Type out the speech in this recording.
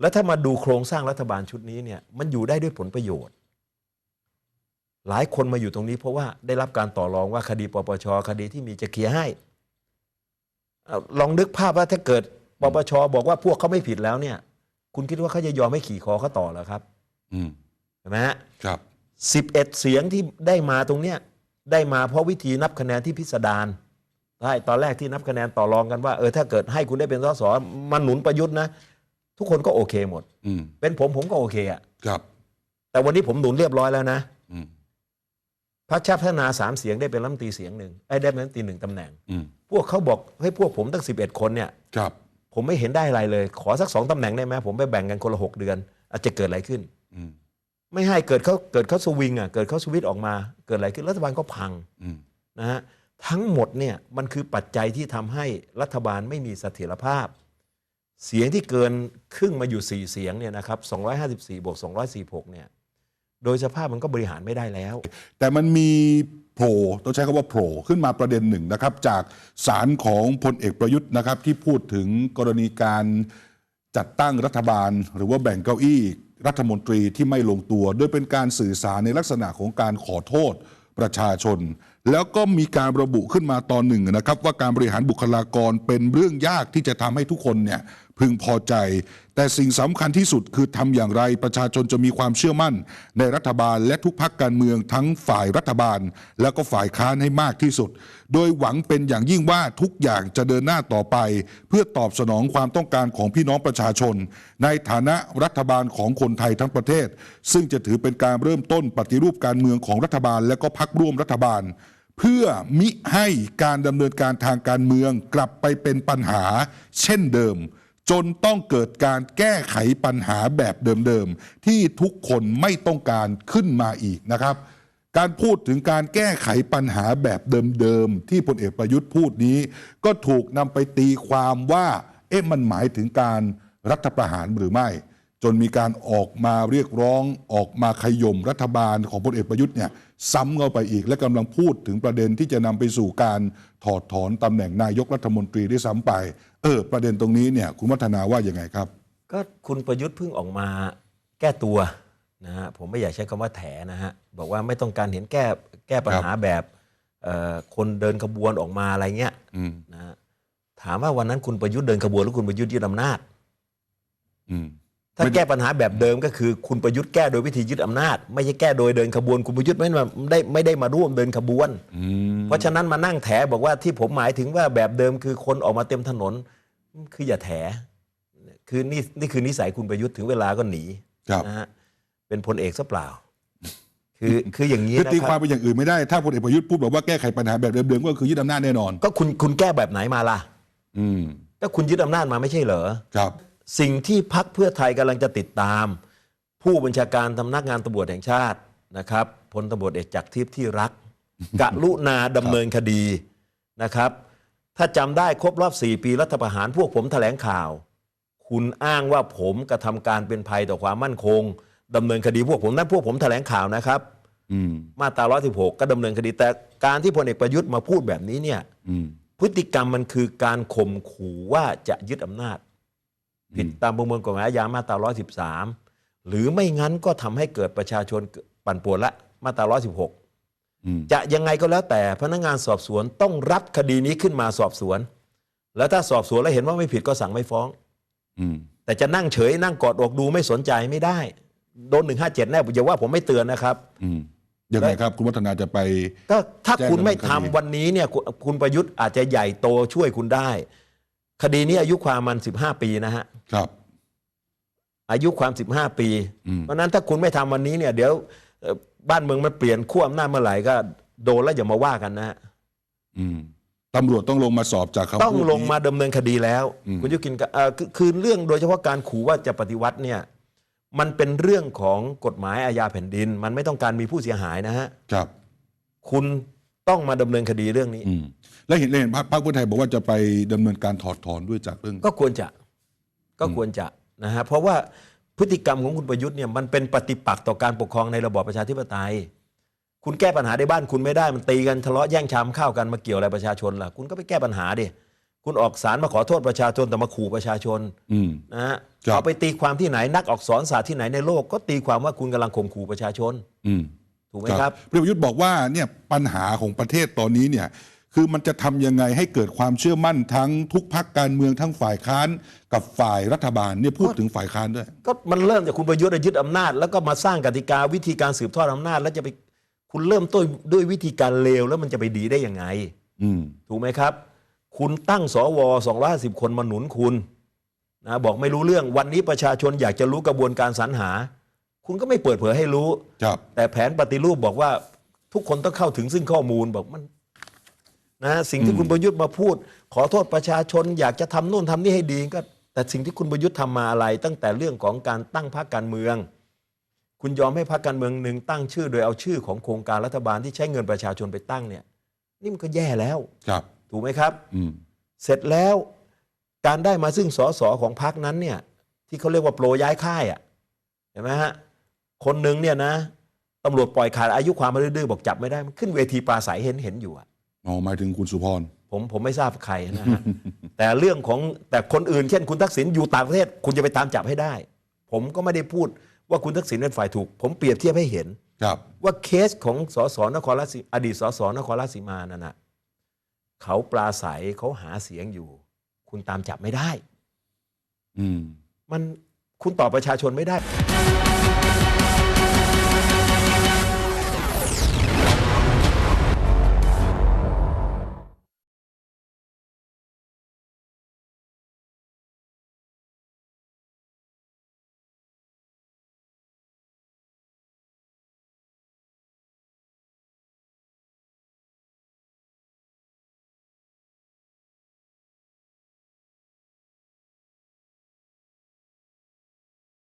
แล้วถ้ามาดูโครงสร้างรัฐบาลชุดนี้เนี่ยมันอยู่ได้ด้วยผลประโยชน์ หลายคนมาอยู่ตรงนี้เพราะว่าได้รับการต่อรองว่าคดีปปชคดีที่มีจะเคลียร์ให้เอ่อลองนึกภาพว่าถ้าเกิดปปชบอกว่าพวกเขาไม่ผิดแล้วเนี่ย คุณคิดว่าเขาจะยอมให้ขี่คอเขาต่อเหรอครับอืมเห็นไหมฮะครับสิบเอ็ดเสียงที่ได้มาตรงเนี้ยได้มาเพราะวิธีนับคะแนนที่พิสดารได้ตอนแรกที่นับคะแนนต่อรองกันว่าเออถ้าเกิดให้คุณได้เป็นสสมันหนุนประยุทธ์นะ ทุกคนก็โอเคหมด อืมเป็นผมผมก็โอเคอะครับ แต่วันนี้ผมหนุนเรียบร้อยแล้วนะอืมพรรคชาติพัฒนาสามเสียงได้เป็นรัฐมนตรีเสียงหนึ่งไอ้ได้เป็นรัฐมนตรีหนึ่งตำแหน่ง อืมพวกเขาบอกให้ยพวกผมตั้งสิบเอ็ดคนเนี่ย ครับ ผมไม่เห็นได้อะไรเลย ขอสักสองตำแหน่งได้ไหมผมไปแบ่งกันคนละหกเดือน อาจจะเกิดอะไรขึ้น อืมไม่ให้เกิดเขาเกิดเขาสวิงอะเกิดเขาสวิตช์ออกมาเกิดอะไรขึ้นรัฐบาลก็พังอืมนะฮะทั้งหมดเนี่ยมันคือปัจจัยที่ทำให้รัฐบาลไม่มีเสถียรภาพ เสียงที่เกินครึ่งมาอยู่ 4 เสียงเนี่ยนะครับ254บวก246เนี่ยโดยสภาพมันก็บริหารไม่ได้แล้ว แต่มันมีโผล่ต้องใช้คำว่าโผล่ขึ้นมาประเด็นหนึ่งนะครับ จากสารของพลเอกประยุทธ์นะครับ ที่พูดถึงกรณีการจัดตั้งรัฐบาล หรือว่าแบ่งเก้าอี้รัฐมนตรีที่ไม่ลงตัว โดยเป็นการสื่อสารในลักษณะของการขอโทษประชาชน แล้วก็มีการระบุขึ้นมาตอนหนึ่งนะครับ ว่าการบริหารบุคลากรเป็นเรื่องยากที่จะทำให้ทุกคนเนี่ย พึงพอใจ แต่สิ่งสำคัญที่สุดคือทำอย่างไรประชาชนจะมีความเชื่อมั่น ในรัฐบาลและทุกพักการเมืองทั้งฝ่ายรัฐบาล และก็ฝ่ายค้านให้มากที่สุด โดยหวังเป็นอย่างยิ่งว่าทุกอย่างจะเดินหน้าต่อไป เพื่อตอบสนองความต้องการของพี่น้องประชาชน ในฐานะรัฐบาลของคนไทยทั้งประเทศ ซึ่งจะถือเป็นการเริ่มต้นปฏิรูปการเมืองของรัฐบาล และก็พักร่วมรัฐบาลเพื่อมิให้การดำเนินการทางการเมืองกลับไปเป็นปัญหาเช่นเดิม จนต้องเกิดการแก้ไขปัญหาแบบเดิมๆ ที่ทุกคนไม่ต้องการขึ้นมาอีกนะครับ การพูดถึงการแก้ไขปัญหาแบบเดิมๆ ที่พลเอกประยุทธ์พูดนี้ ก็ถูกนำไปตีความว่า เอ๊ะมันหมายถึงการรัฐประหารหรือไม่ จนมีการออกมาเรียกร้องออกมาขย่มรัฐบาลของพลเอกประยุทธ์เนี่ยซ้ำเข้าไปอีก และกำลังพูดถึงประเด็นที่จะนำไปสู่การถอดถอนตำแหน่งนายกรัฐมนตรีด้วยซ้ำไป เออ ประเด็นตรงนี้เนี่ยคุณวัฒนาว่ายังไงครับ ก็คุณประยุทธ์เพิ่งออกมาแก้ตัวนะฮะผมไม่อยากใช้คำว่าแถนะฮะบอกว่าไม่ต้องการเห็นแก้แก้ปัญหาแบบเอ่อคนเดินขบวนออกมาอะไรเงี้ยอืมนะฮะถามว่าวันนั้นคุณประยุทธ์เดินขบวนหรือคุณประยุทธ์ยึดอำนาจอืม ถ้าไม่ได้แก้ปัญหาแบบเดิมก็คือคุณประยุทธ์แก้โดยวิธียึดอำนาจ ไม่ใช่แก้โดยเดินขบวน คุณประยุทธ์ไม่มาได้ไม่ได้มาร่วมเดินขบวนอืมเพราะฉะนั้นมานั่งแถบอกว่าที่ผมหมายถึงว่าแบบเดิมคือคนออกมาเต็มถนน คืออย่าแถคือนี่นี่คือนิสัยคุณประยุทธ์ถึงเวลาก็หนีครับนะฮะเป็นพลเอกซะเปล่า คือคืออย่างนี้คือนะตีคควารัมบเป็นอย่างอื่นไม่ได้ถ้าพลเอกประยุทธ์พูดแบบว่าแก้ไขปัญหาแบบเดิมๆก็คือยึดอำนาจแน่นอน ก็คุณคุณแก้แบบไหนมาล่ะ อืมก็คุณยึดอำนาจมาไม่ใช่เหรอครับ สิ่งที่พักเพื่อไทยกำลังจะติดตาม ผู้บัญชาการสำนักงานตำรวจแห่งชาตินะครับพลตำรวจเอกจักรทิพย์ที่รักกรุณาดำเนินคดีนะครับ ถ้าจำได้ครบรอบ 4 ปีรัฐประหารพวกผมแถลงข่าว คุณอ้างว่าผมกระทำการเป็นภัยต่อความมั่นคงดำเนินคดีพวกผมนั่นพวกผมแถลงข่าวนะครับอืมมาตรา 116 ก็ดำเนินคดี แต่การที่พลเอกประยุทธ์มาพูดแบบนี้เนี่ยอืมพฤติกรรมมันคือการข่มขู่ว่าจะยึดอำนาจ ผิดตามประมวลกฎหมายอาญามาตรา 113 หรือไม่งั้นก็ทำให้เกิดประชาชนปั่นป่วนละมาตรา 116อืมจะยังไงก็แล้วแต่พนักงานสอบสวนต้องรับคดีนี้ขึ้นมาสอบสวน แล้วถ้าสอบสวนแล้วเห็นว่าไม่ผิดก็สั่งไม่ฟ้องอืมแต่จะนั่งเฉยนั่งกอดอกดูไม่สนใจไม่ได้ โดน157แน่อย่าว่าผมไม่เตือนนะครับอืมยังไงครับ คุณวัฒนาจะไปก็ถ้าแจ้งคุณไม่ดำเนินคทำดีวันนี้เนี่ยคุณคุณประยุทธ์อาจจะใหญ่โตช่วยคุณได้ คดีนี้อายุความมัน15ปีนะฮะครับ อายุความ15ปีอืมเพราะฉะนั้นถ้าคุณไม่ทำวันนี้เนี่ย เดี๋ยวเอ่อบ้านเมืองมันเปลี่ยนขั้วอำนาจเมื่อไหร่ก็โดนแล้วอย่ามาว่ากันนะฮะอืมตำรวจต้องลงมาสอบจากคำพูดต้องลงมานี้ดำเนินคดีแล้วอืมคุณยุกินก็เอ่อคือคือเรื่องโดยเฉพาะการขู่ว่าจะปฏิวัติเนี่ย มันเป็นเรื่องของกฎหมายอาญาแผ่นดิน มันไม่ต้องการมีผู้เสียหายนะฮะครับ คุณ ต้องมาดำเนินคดีเรื่องนี้อืมและเห็นเห็นพรรคพรรคเพื่อไทยบอกว่าจะไปดำเนินการถอดถอนด้วยจากเรื่อง ก็ควรจะก็ควรจะนะฮะเพราะว่าพฤติกรรมของคุณประยุทธ์เนี่ยมันเป็นปฏิปักษ์ต่อการปกครองในระบอบประชาธิปไตย คุณแก้ปัญหาในบ้านคุณไม่ได้มันตีกันทะเลาะแย่งชามข้าวกันมาเกี่ยวอะไรประชาชนล่ะคุณก็ไปแก้ปัญหาดิคุณออกสารมาขอโทษประชาชนแต่มาขู่ประชาชนอืมนะฮะครับเอาไปตีความที่ไหนนักอักษรศาสตร์ที่ไหนในโลก ก็ตีความว่าคุณกำลังข่มขู่ประชาชนอืม ถูกไหมครับพลเอกประยุทธ์บอกว่าเนี่ยปัญหาของประเทศตอนนี้เนี่ยคือมันจะทำยังไงให้เกิดความเชื่อมั่นทั้งทุกพักการเมืองทั้งฝ่ายค้านกับฝ่ายรัฐบาลเนี่ยพูดถึงฝ่ายค้านด้วย ก็มันเริ่มจากคุณประยุทธ์ยึดอำนาจ แล้วก็มาสร้างกติกาวิธีการสืบทอดอำนาจ แล้วจะไปคุณเริ่มต้นด้วยวิธีการเลวแล้วมันจะไปดีได้ยังไงอืมถูกไหมครับ คุณตั้งสว250คนมาหนุนคุณนะบอกไม่รู้เรื่องวันนี้ประชาชนอยากจะรู้กระบวนการสรรหา คุณก็ไม่เปิดเผยให้รู้ ครับแต่แผนปฏิรูปบอกว่าทุกคนต้องเข้าถึงซึ่งข้อมูลบอกมันนะสิ่งที่คุณประยุทธ์มาพูด ขอโทษประชาชน อยากจะทำนู่นทำนี่ให้ดีก็ แต่สิ่งที่คุณประยุทธ์ทำมาอะไร ตั้งแต่เรื่องของการตั้งพรรคการเมือง คุณยอมให้พรรคการเมืองหนึ่งตั้งชื่อ โดยเอาชื่อของโครงการรัฐบาลที่ใช้เงินประชาชนไปตั้งเนี่ย นี่มันก็แย่แล้ว ครับ ถูกไหมครับ อืม เสร็จแล้วการได้มาซึ่งสสของพรรคนั้นเนี่ยที่เขาเรียกว่าโปรย้ายค่ายอะเห็นไหมฮะ คนหนึ่งเนี่ยนะตำรวจปล่อยขาดอายุความมาดื้อๆบอกจับไม่ได้มันขึ้นเวทีปราศัยเห็นเห็นอยู่อะอ๋อหมายถึงคุณสุพร ผมผมไม่ทราบใครนะฮะ แต่เรื่องของแต่คนอื่นเช่นคุณทักษิณอยู่ต่างประเทศ คุณจะไปตามจับให้ได้ ผมก็ไม่ได้พูดว่าคุณทักษิณเป็นฝ่ายถูก ผมเปรียบเทียบให้เห็น ครับ ว่าเคสของสสนครราชสีอดีตสสนครราชสีมานั่นนะเขาปราศัยเขาหาเสียงอยู่ คุณตามจับไม่ได้ อืม มันคุณตอบประชาชนไม่ได้